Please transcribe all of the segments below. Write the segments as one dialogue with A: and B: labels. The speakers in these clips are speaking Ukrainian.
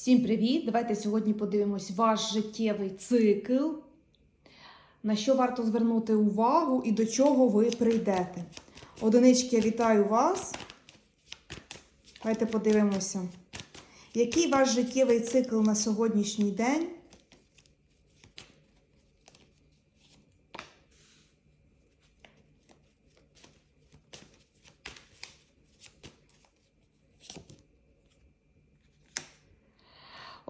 A: Всім привіт! Давайте сьогодні подивимось ваш життєвий цикл, на що варто звернути увагу і до чого ви прийдете. Одинички, я вітаю вас. Давайте подивимося, який ваш життєвий цикл на сьогоднішній день.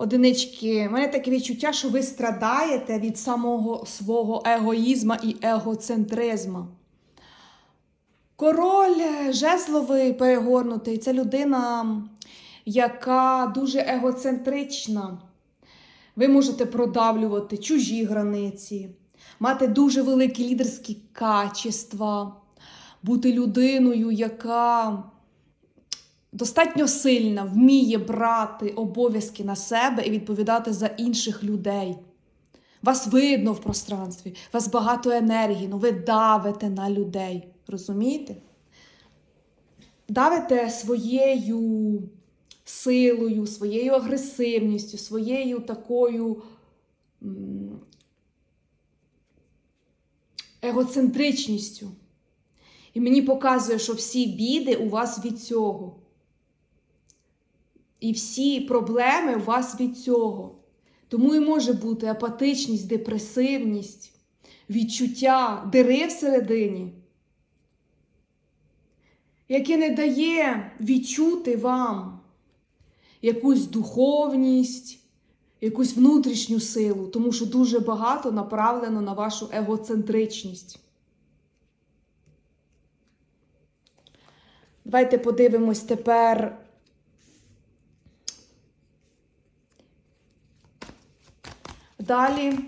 A: Одинички, в мене таке відчуття, що ви страдаєте від самого свого егоїзма і егоцентризму. Король жезловий перегорнутий це людина, яка дуже егоцентрична. Ви можете продавлювати чужі границі, мати дуже великі лідерські качества, бути людиною, яка достатньо сильна, вміє брати обов'язки на себе і відповідати за інших людей. Вас видно в пространстві, у вас багато енергії, ну ви давите на людей. Розумієте? Давите своєю силою, своєю агресивністю, своєю такою егоцентричністю. І мені показує, що всі біди у вас від цього. І всі проблеми у вас від цього. Тому і може бути апатичність, депресивність, відчуття дири всередині, яке не дає відчути вам якусь духовність, якусь внутрішню силу, тому що дуже багато направлено на вашу егоцентричність. Давайте подивимось тепер. Далі.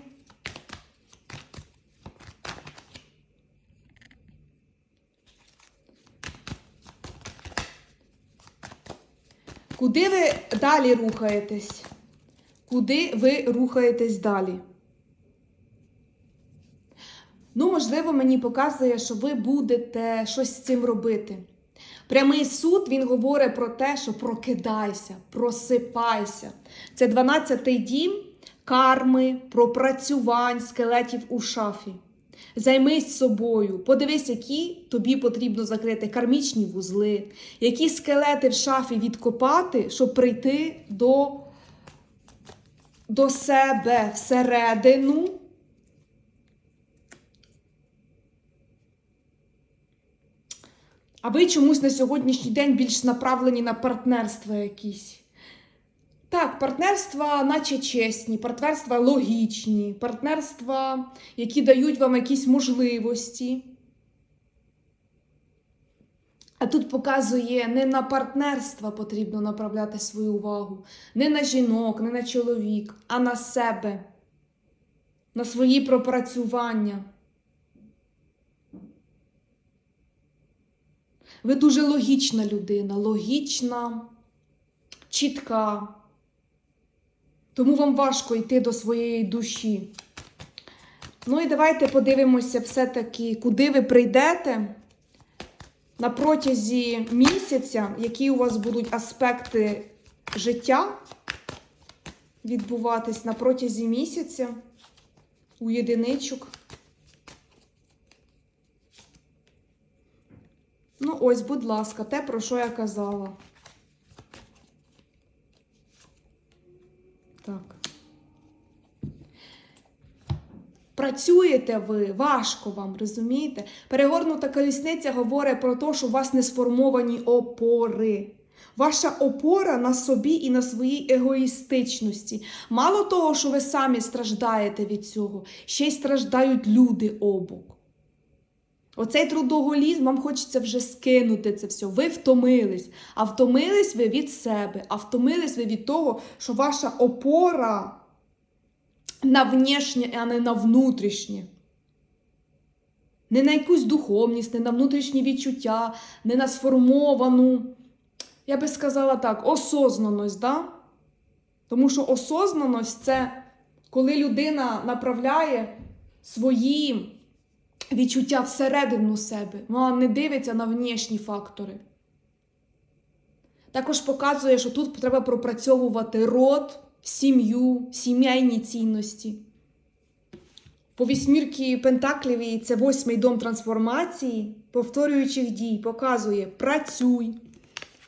A: Куди ви далі рухаєтесь? Куди ви рухаєтесь далі? Ну, можливо, мені показує, що ви будете щось з цим робити. Прямий суд він говорить про те, що прокидайся, просипайся. Це 12-й дім карми, пропрацювань, скелетів у шафі. Займись собою, подивись, які тобі потрібно закрити кармічні вузли, які скелети в шафі відкопати, щоб прийти до, до себе всередину. А ви чомусь на сьогоднішній день більш направлені на партнерства якісь. Так, партнерства, наче чесні, партнерства логічні, партнерства, які дають вам якісь можливості. А тут показує, не на партнерства потрібно направляти свою увагу, не на жінок, не на чоловік, а на себе, на свої пропрацювання. Ви дуже логічна людина, логічна, чітка. Тому вам важко йти до своєї душі. Ну і давайте подивимося все-таки, куди ви прийдете на протязі місяця, які у вас будуть аспекти життя відбуватись на протязі місяця у єдиничок. Ну, ось, будь ласка, те, про що я казала. Так. Працюєте ви, важко вам, розумієте? Перегорнута колісниця говорить про те, що у вас не сформовані опори. Ваша опора на собі і на своїй егоїстичності. Мало того, що ви самі страждаєте від цього, ще й страждають люди обок. Оцей трудоголізм вам хочеться вже скинути це все. Ви втомились. А втомились ви від себе, а втомились ви від того, що ваша опора на внешнє, а не на внутрішнє. Не на якусь духовність, не на внутрішні відчуття, не на сформовану, я би сказала так, осознаність. Да? Тому що осознаність це коли людина направляє свої відчуття всередину себе. Вона не дивиться на внешні фактори. Також показує, що тут треба пропрацьовувати род, сім'ю, сімейні цінності. По вісьмірки Пентакліві це восьмий дом трансформації, повторюючих дій, показує працюй,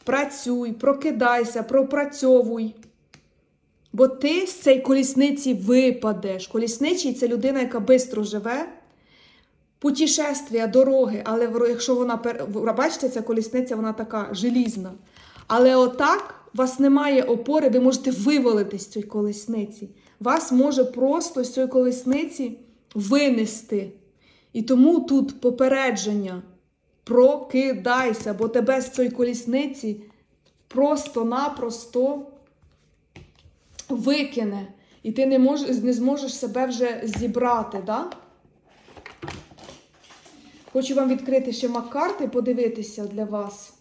A: працюй, прокидайся, пропрацьовуй. Бо ти з цієї колісниці випадеш. Колісничий це людина, яка швидко живе. Путішествія, дороги, але якщо вона бачите, ця колісниця, вона така желізна. Але отак у вас немає опори, ви можете вивалитись з цієї колесниці. Вас може просто з цієї колесниці винести. І тому тут попередження: прокидайся, бо тебе з цієї колісниці просто-напросто викине. І ти не, мож, не зможеш себе вже зібрати. Да? Хочу вам відкрити ще мак-карти, подивитися для вас.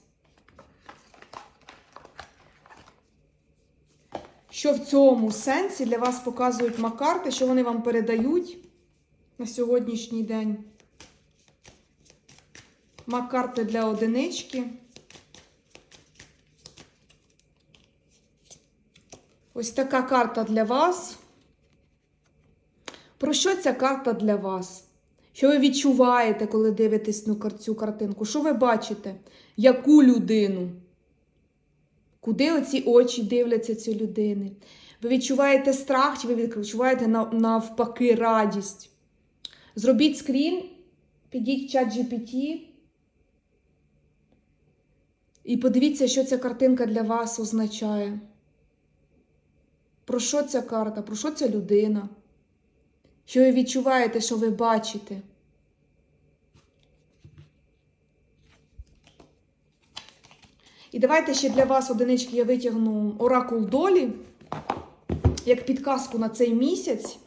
A: Що в цьому сенсі для вас показують мак-карти, що вони вам передають на сьогоднішній день. Мак-карти для одинички. Ось така карта для вас. Про що ця карта для вас? Що ви відчуваєте, коли дивитесь на цю картинку? Що ви бачите? Яку людину? Куди оці очі дивляться цієї людини? Ви відчуваєте страх, чи ви відчуваєте навпаки радість? Зробіть скрін, підіть в чат GPT і подивіться, що ця картинка для вас означає. Про що ця карта? Про що ця людина? Що ви відчуваєте, що ви бачите? І давайте ще для вас, одинички, я витягну оракул долі, як підказку на цей місяць.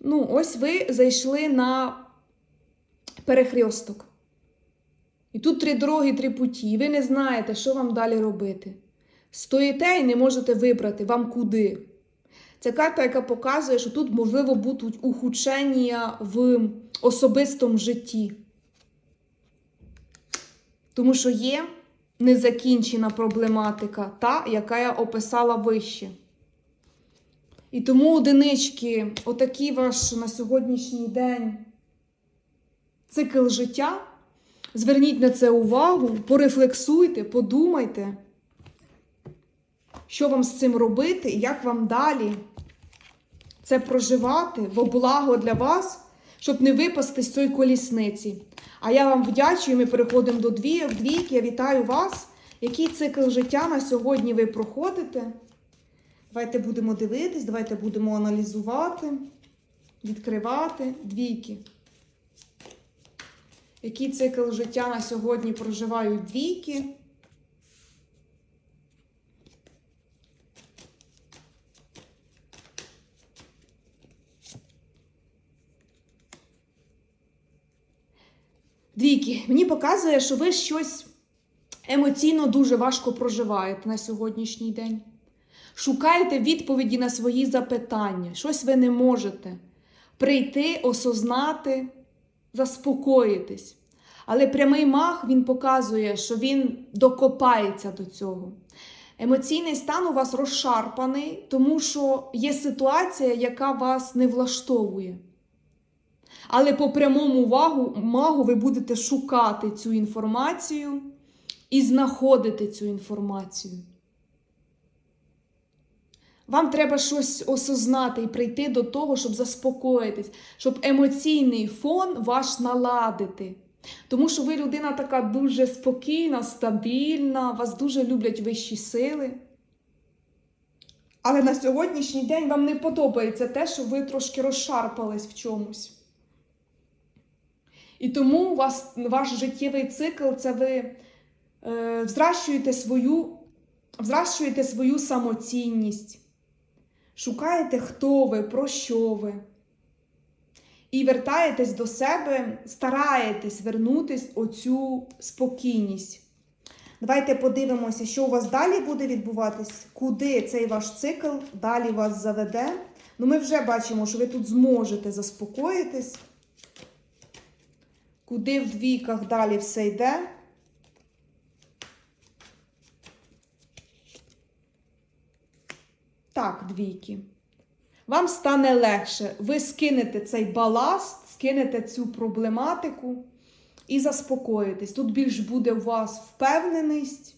A: Ну, ось ви зайшли на перехресток. І тут три дороги, три путі. І ви не знаєте, що вам далі робити. Стоїте і не можете вибрати, вам куди. Це карта, яка показує, що тут, можливо, будуть ухудшення в особистому житті. Тому що є незакінчена проблематика, та, яка я описала вище. І тому, одинички, отакий ваш на сьогоднішній день цикл життя. Зверніть на це увагу, порефлексуйте, подумайте, що вам з цим робити як вам далі це проживати во благо для вас, щоб не випасти з цієї колісниці. А я вам вдячую, ми переходимо до. Двійки, я вітаю вас. Який цикл життя на сьогодні ви проходите? Давайте будемо дивитись, давайте будемо аналізувати, відкривати двійки. Який цикл життя на сьогодні проживають двійки? Двійки, мені показує, що ви щось емоційно дуже важко проживаєте на сьогоднішній день. Шукаєте відповіді на свої запитання. Щось ви не можете прийти, осознати, заспокоїтись. Але прямий мах він показує, що він докопається до цього. Емоційний стан у вас розшарпаний, тому що є ситуація, яка вас не влаштовує. Але по прямому вагу, магу ви будете шукати цю інформацію і знаходити цю інформацію. Вам треба щось осознати і прийти до того, щоб заспокоїтись, щоб емоційний фон ваш наладити. Тому що ви людина така дуже спокійна, стабільна, вас дуже люблять вищі сили. Але на сьогоднішній день вам не подобається те, що ви трошки розшарпались в чомусь. І тому вас, ваш життєвий цикл це ви е, взращуєте, свою, взращуєте свою самоцінність, шукаєте, хто ви, про що ви. І вертаєтесь до себе, стараєтесь вернутись оцю спокійність. Давайте подивимося, що у вас далі буде відбуватись, куди цей ваш цикл далі вас заведе. Ну, ми вже бачимо, що ви тут зможете заспокоїтись. Куди в двійках далі все йде. Так, двійки. Вам стане легше. Ви скинете цей баласт, скинете цю проблематику і заспокоїтесь. Тут більш буде у вас впевненість,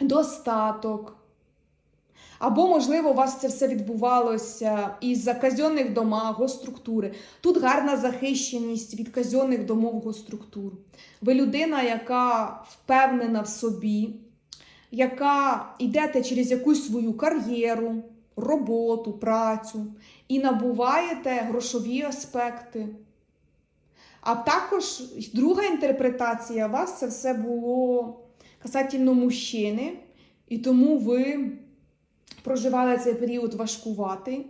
A: достаток. Або, можливо, у вас це все відбувалося із-за заказьонних домах, госструктури. Тут гарна захищеність від казьонних домов госструктур. Ви людина, яка впевнена в собі, яка йдете через якусь свою кар'єру, роботу, працю і набуваєте грошові аспекти. А також друга інтерпретація у вас це все було касательно мужчини, і тому ви проживали цей період важкуватий.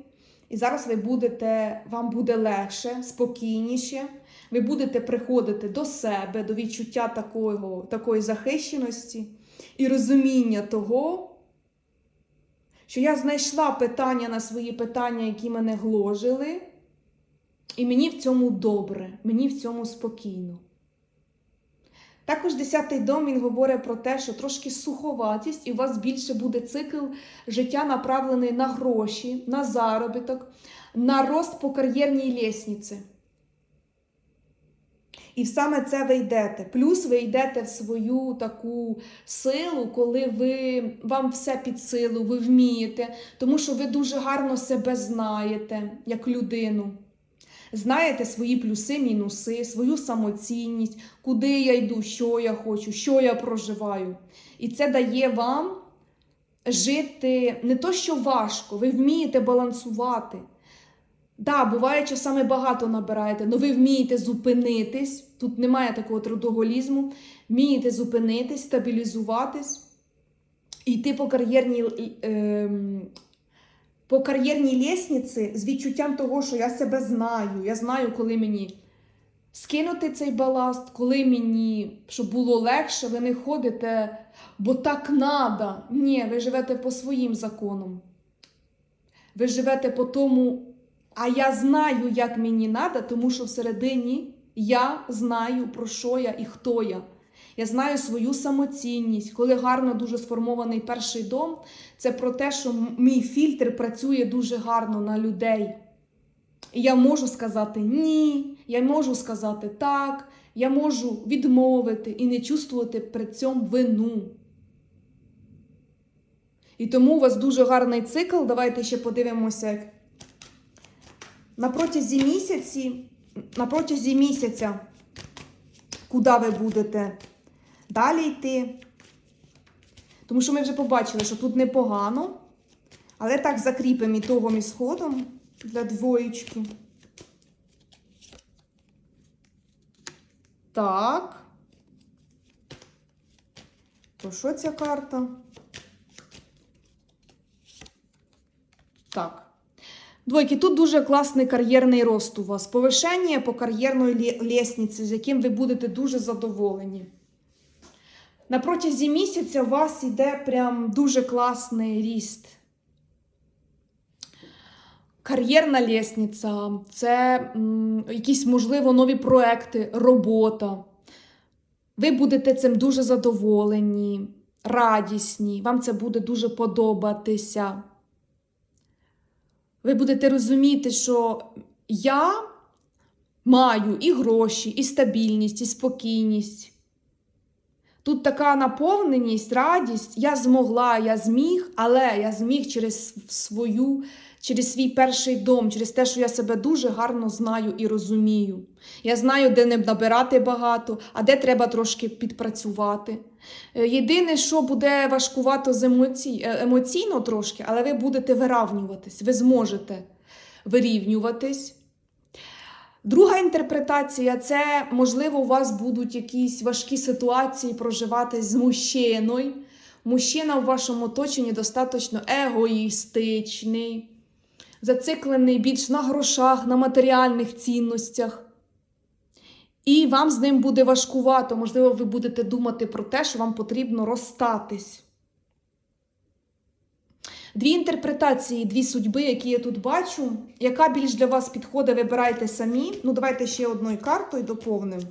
A: І зараз ви будете, вам буде легше, спокійніше. Ви будете приходити до себе, до відчуття такого, такої захищеності і розуміння того, що я знайшла питання на свої питання, які мене гложили, і мені в цьому добре, мені в цьому спокійно. Також 10-й дом він говорить про те, що трошки суховатість, і у вас більше буде цикл життя направлений на гроші, на заробіток, на рост по кар'єрній лісниці. І саме це ви йдете. Плюс ви йдете в свою таку силу, коли ви, вам все під силу, ви вмієте, тому що ви дуже гарно себе знаєте як людину. Знаєте свої плюси, мінуси, свою самоцінність, куди я йду, що я хочу, що я проживаю. І це дає вам жити не то, що важко, ви вмієте балансувати. Да, буває, часами багато набираєте, але ви вмієте зупинитись. Тут немає такого трудоголізму. Вмієте зупинитись, стабілізуватись і йти по кар'єрній е, по кар'єрній лісниці з відчуттям того, що я себе знаю. Я знаю, коли мені скинути цей баласт, коли мені, щоб було легше, ви не ходите, бо так надо. Ні, ви живете по своїм законам. Ви живете по тому. А я знаю, як мені треба, тому що всередині я знаю, про що я і хто я. Я знаю свою самоцінність. Коли гарно дуже сформований перший дом, це про те, що мій фільтр працює дуже гарно на людей. І я можу сказати ні, я можу сказати так, я можу відмовити і не чувствувати при цьому вину. І тому у вас дуже гарний цикл. Давайте ще подивимося, на протязі місяці, на протязі місяця, куди ви будете далі йти. Тому що ми вже побачили, що тут непогано, але так закріпимо ітогом і сходом для двоєчки. Так. То що ця карта? Так. Двойки, тут дуже класний кар'єрний рост у вас. Повишення по кар'єрної лісниці, з яким ви будете дуже задоволені. На протязі місяця у вас йде прям дуже класний ріст. Кар'єрна лісниця, це м, якісь, можливо, нові проекти, робота. Ви будете цим дуже задоволені, радісні, вам це буде дуже подобатися. Ви будете розуміти, що я маю і гроші, і стабільність, і спокійність. Тут така наповненість, радість. Я змогла, я зміг, але я зміг через свою, через свій перший дом, через те, що я себе дуже гарно знаю і розумію. Я знаю, де не набирати багато, а де треба трошки підпрацювати. Е, Єдине, що буде важкувато з емоцій, е, емоційно трошки, але ви будете виравнюватись, ви зможете вирівнюватись. Друга інтерпретація це, можливо, у вас будуть якісь важкі ситуації проживати з мужчиною. Мужчина в вашому оточенні достатньо егоїстичний, зациклений більш на грошах, на матеріальних цінностях. І вам з ним буде важкувато. Можливо, ви будете думати про те, що вам потрібно розстатись. Дві інтерпретації, дві судьби, які я тут бачу. Яка більш для вас підходить, вибирайте самі. Ну, давайте ще одною картою доповнимо.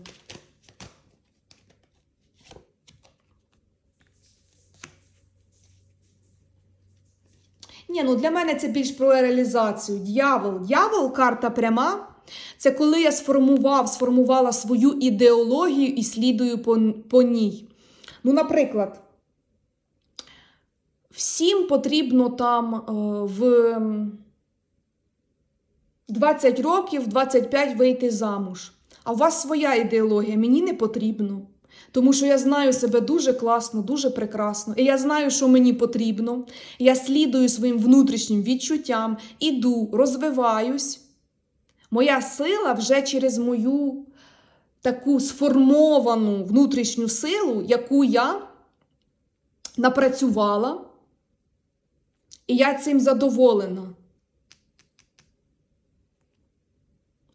A: Ні, ну для мене це більш про реалізацію. Д'явол. Д'явол, карта пряма. Це коли я сформував, сформувала свою ідеологію і слідую по, по ній. Ну, наприклад, всім потрібно там е, в 20 років, 25 вийти замуж. А у вас своя ідеологія, мені не потрібно. Тому що я знаю себе дуже класно, дуже прекрасно. І я знаю, що мені потрібно. Я слідую своїм внутрішнім відчуттям, іду, розвиваюсь. Моя сила вже через мою таку сформовану внутрішню силу, яку я напрацювала, і я цим задоволена.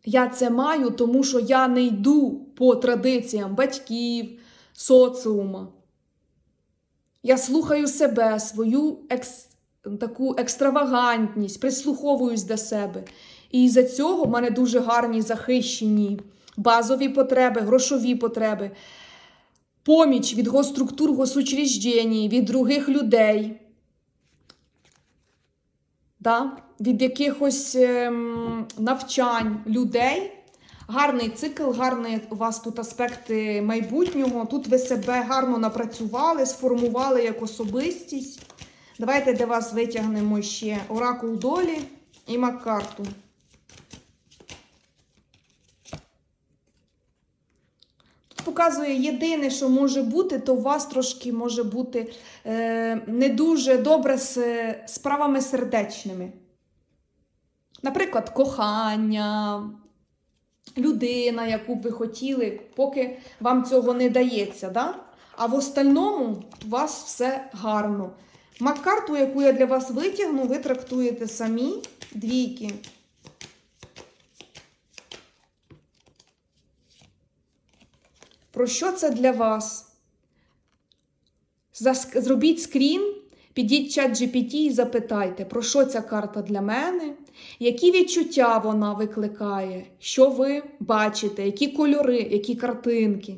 A: Я це маю, тому що я не йду по традиціям батьків, соціума. Я слухаю себе, свою екс... таку екстравагантність, прислуховуюсь до себе. І за цього в мене дуже гарні захищені базові потреби, грошові потреби, поміч від госструктур, госучреждень, від других людей, да? від якихось ем, навчань людей. Гарний цикл, гарний у вас тут аспекти майбутнього. Тут ви себе гарно напрацювали, сформували як особистість. Давайте для вас витягнемо ще оракул долі і Маккарту. Показує єдине, що може бути, то у вас трошки може бути е, не дуже добре з е, справами сердечними. Наприклад, кохання, людина, яку б ви хотіли, поки вам цього не дається. Да? А в остальному у вас все гарно. Маккарту, яку я для вас витягну, ви трактуєте самі двійки. Про що це для вас? Зробіть скрін, підіть чат GPT і запитайте, про що ця карта для мене, які відчуття вона викликає, що ви бачите, які кольори, які картинки.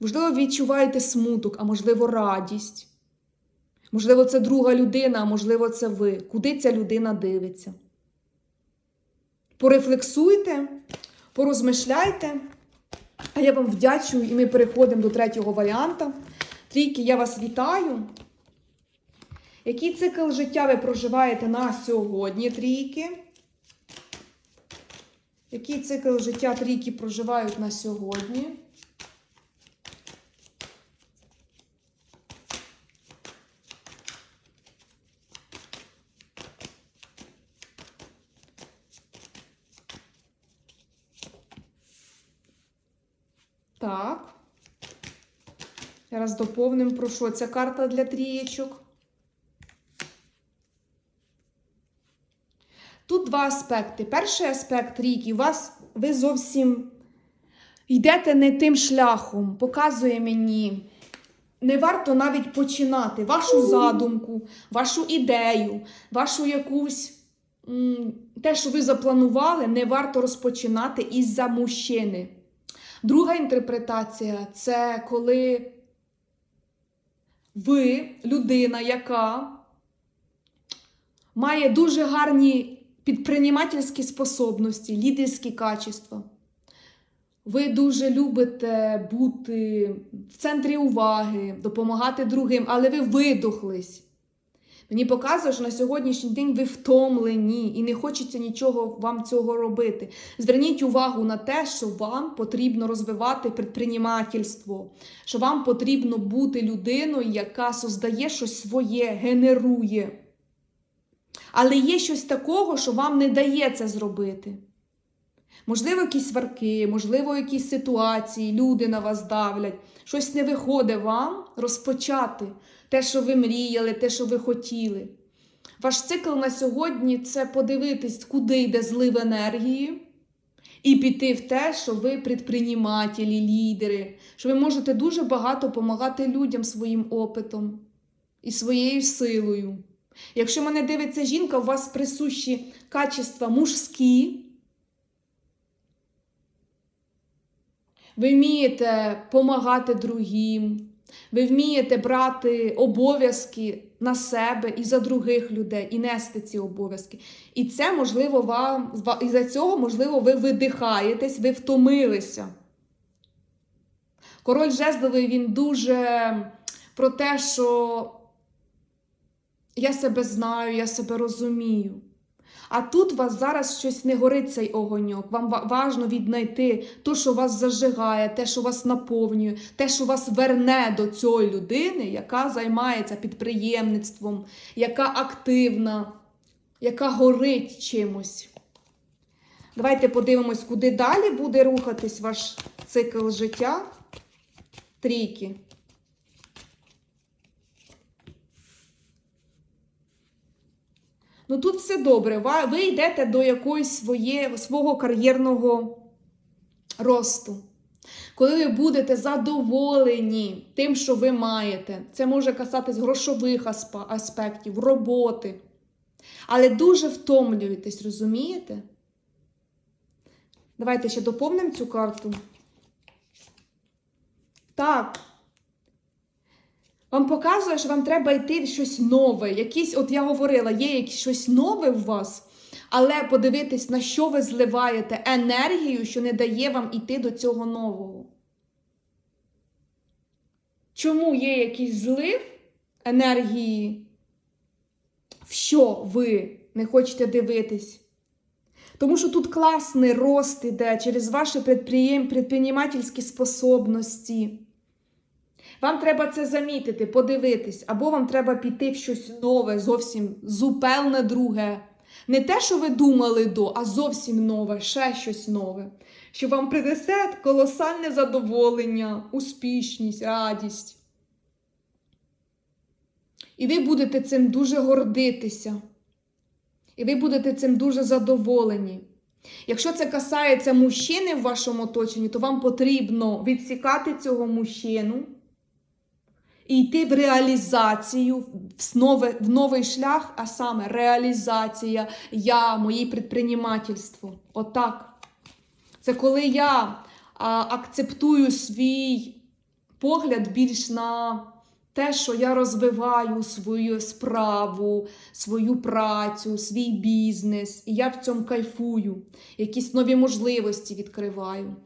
A: Можливо, відчуваєте смуток, а можливо, радість. Можливо, це друга людина, а можливо, це ви. Куди ця людина дивиться? Порефлексуйте, порозмишляйте. А я вам вдячую, і ми переходимо до третього варіанта. Трійки, я вас вітаю. Який цикл життя ви проживаєте на сьогодні, трійки? Який цикл життя трійки проживають на сьогодні? Так. Зараз доповнимо про що ця карта для трієчок. Тут два аспекти. Перший аспект ріки, у вас ви зовсім йдете не тим шляхом, показує мені. Не варто навіть починати вашу задумку, вашу ідею, вашу якусь те, що ви запланували, не варто розпочинати із-за мужчини. Друга інтерпретація це коли ви, людина, яка має дуже гарні підприємательські способності, лідерські качества. Ви дуже любите бути в центрі уваги, допомагати другим, але ви видохлись. Мені показує, що на сьогоднішній день ви втомлені і не хочеться нічого вам цього робити. Зверніть увагу на те, що вам потрібно розвивати предпринимательство, що вам потрібно бути людиною, яка создає щось своє, генерує. Але є щось такого, що вам не дає це зробити. Можливо, якісь сварки, можливо, якісь ситуації, люди на вас давлять. Щось не виходить вам розпочати те, що ви мріяли, те, що ви хотіли. Ваш цикл на сьогодні це подивитись, куди йде злив енергії, І піти в те, що ви предпринимателі, лідери, що ви можете дуже багато допомагати людям своїм опитом і своєю силою. Якщо мене дивиться жінка, у вас присущі качества мужські, ви вмієте допомагати другим, ви вмієте брати обов'язки на себе і за других людей, і нести ці обов'язки. І це, можливо, вам і за цього, можливо, ви видихаєтесь, ви втомилися. Король Жезловий він дуже про те, що я себе знаю, я себе розумію. А тут у вас зараз щось не горить цей огоньок. Вам важно віднайти те, що вас зажигає, те, що вас наповнює, те, що вас верне до цієї людини, яка займається підприємництвом, яка активна, яка горить чимось. Давайте подивимось, куди далі буде рухатись ваш цикл життя. Трійки. Ну тут все добре. Ви йдете до якоїсь своє, свого кар'єрного росту. Коли ви будете задоволені тим, що ви маєте, це може касатись грошових аспектів, роботи. Але дуже втомлюєтесь, розумієте? Давайте ще доповнимо цю карту. Так. Вам показує, що вам треба йти в щось нове. Якісь, от я говорила, є щось нове в вас, але подивитись, на що ви зливаєте енергію, що не дає вам йти до цього нового. Чому є якийсь злив енергії, в що ви не хочете дивитись? Тому що тут класний рост іде через ваші предприєм... предпринимательські способності. Вам треба це замітити, подивитись, або вам треба піти в щось нове, зовсім зупевне друге. Не те, що ви думали до, а зовсім нове, ще щось нове, що вам принесе колосальне задоволення, успішність, радість. І ви будете цим дуже гордитися. І ви будете цим дуже задоволені. Якщо це касається мужчини в вашому оточенні, то вам потрібно відсікати цього мужчину і йти в реалізацію, в новий, в новий шлях, а саме реалізація я, моє предпринимательство. Отак. Це коли я а, акцептую свій погляд більш на те, що я розвиваю свою справу, свою працю, свій бізнес, і я в цьому кайфую, якісь нові можливості відкриваю.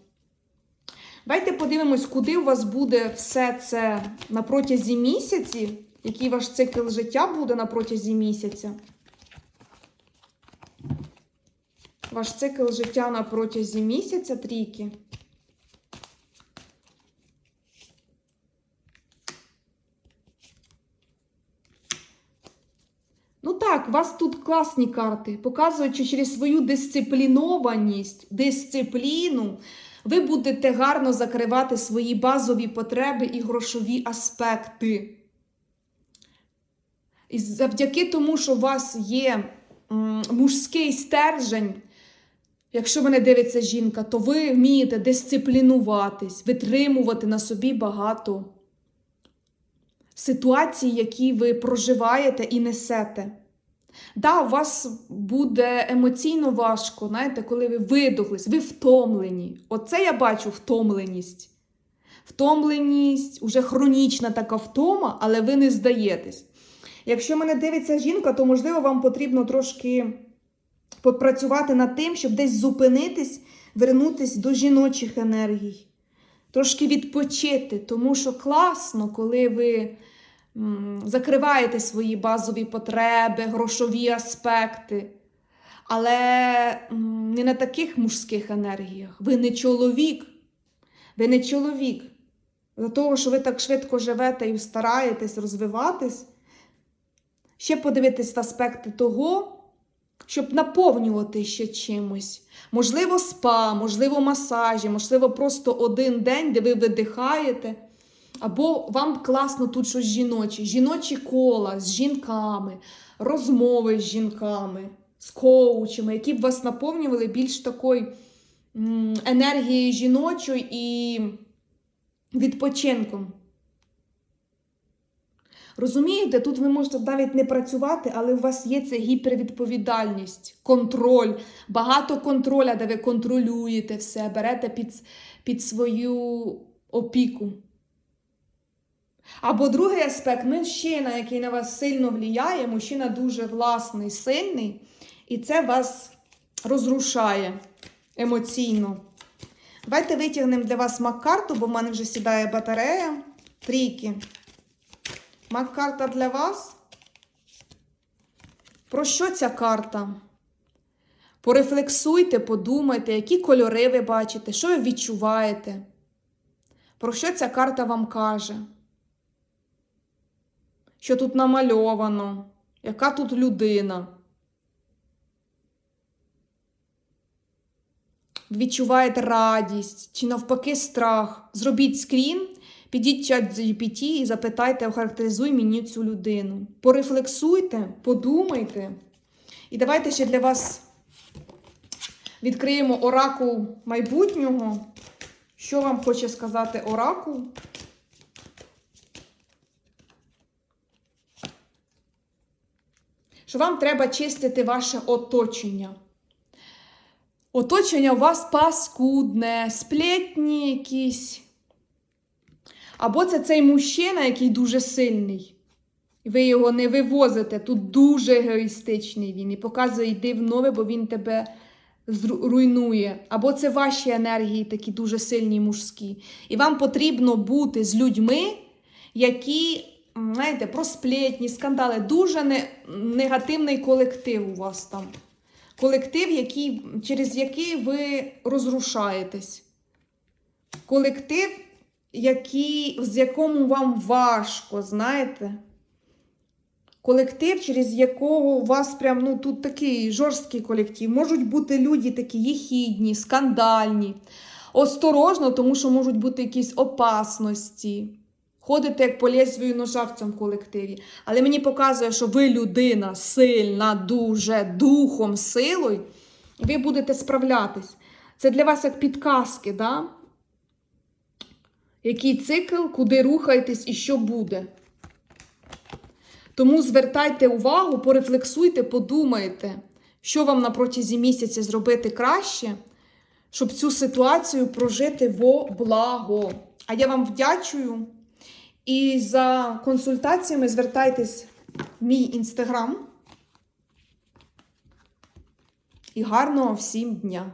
A: Давайте подивимось, куди у вас буде все це на протязі місяці, який ваш цикл життя буде на протязі місяця. Ваш цикл життя на протязі місяця трійки. Ну так, у вас тут класні карти, показують, що через свою дисциплінованість, дисципліну ви будете гарно закривати свої базові потреби і грошові аспекти. І завдяки тому, що у вас є мужський стержень, якщо мене дивиться жінка, то ви вмієте дисциплінуватись, витримувати на собі багато ситуацій, які ви проживаєте і несете. Да, у вас буде емоційно важко, знаєте, коли ви видохлись, ви втомлені. Оце я бачу втомленість. Втомленість, уже хронічна така втома, але ви не здаєтесь. Якщо мене дивиться жінка, то можливо вам потрібно трошки попрацювати над тим, щоб десь зупинитись, вернутись до жіночих енергій, трошки відпочити, тому що класно, коли ви закриваєте свої базові потреби, грошові аспекти. Але не на таких мужських енергіях. Ви не чоловік. Ви не чоловік. За того, що ви так швидко живете і стараєтесь розвиватись, ще подивитись в аспекти того, щоб наповнювати ще чимось. Можливо, спа, можливо, масажі, можливо, просто один день, де ви видихаєте. Або вам класно тут щось жіноче, жіночі кола з жінками, розмови з жінками, з коучами, які б вас наповнювали більш такою енергією жіночою і відпочинком. Розумієте, тут ви можете навіть не працювати, але у вас є ця гіпервідповідальність, контроль, багато контроля, де ви контролюєте все, берете під, під свою опіку. Або другий аспект мужчина, який на вас сильно впливає, мужчина дуже власний, сильний, і це вас розрушає емоційно. Давайте витягнемо для вас мак-карту, бо в мене вже сідає батарея. Трійки. Мак-карта для вас. Про що ця карта? Порефлексуйте, подумайте, які кольори ви бачите, що ви відчуваєте. Про що ця карта вам каже? Що тут намальовано? Яка тут людина? Відчуваєте радість чи навпаки страх. Зробіть скрін, підіть чат GPT і запитайте, охарактеризуй мені цю людину. Порефлексуйте, подумайте. І давайте ще для вас відкриємо оракул майбутнього. Що вам хоче сказати оракул? Що вам треба чистити ваше оточення. Оточення у вас паскудне, сплетні якісь. Або це цей мужчина, який дуже сильний. Ви його не вивозите. Тут дуже егоїстичний він. І показує, йди в нове, бо він тебе зру- руйнує. Або це ваші енергії, такі дуже сильні мужські. І вам потрібно бути з людьми, які, знаєте, про сплетні, скандали. Дуже не, негативний колектив у вас там колектив, який, через який ви розрушаєтесь. Колектив, який, з якому вам важко, знаєте? Колектив, через якого у вас прям, ну, тут такий жорсткий колектив. Можуть бути люди такі єхідні, скандальні. Осторожно, тому що можуть бути якісь опасності. Ходите як по лезвію ножа в цьому колективі. Але мені показує, що ви людина сильна, дуже духом, силою, і ви будете справлятись. Це для вас як підказки, да? який цикл, куди рухаєтесь і що буде. Тому звертайте увагу, порефлексуйте, подумайте, що вам на протязі місяця зробити краще, щоб цю ситуацію прожити во благо. А я вам вдячую. І за консультаціями звертайтесь в мій інстаграм. І гарного всім дня!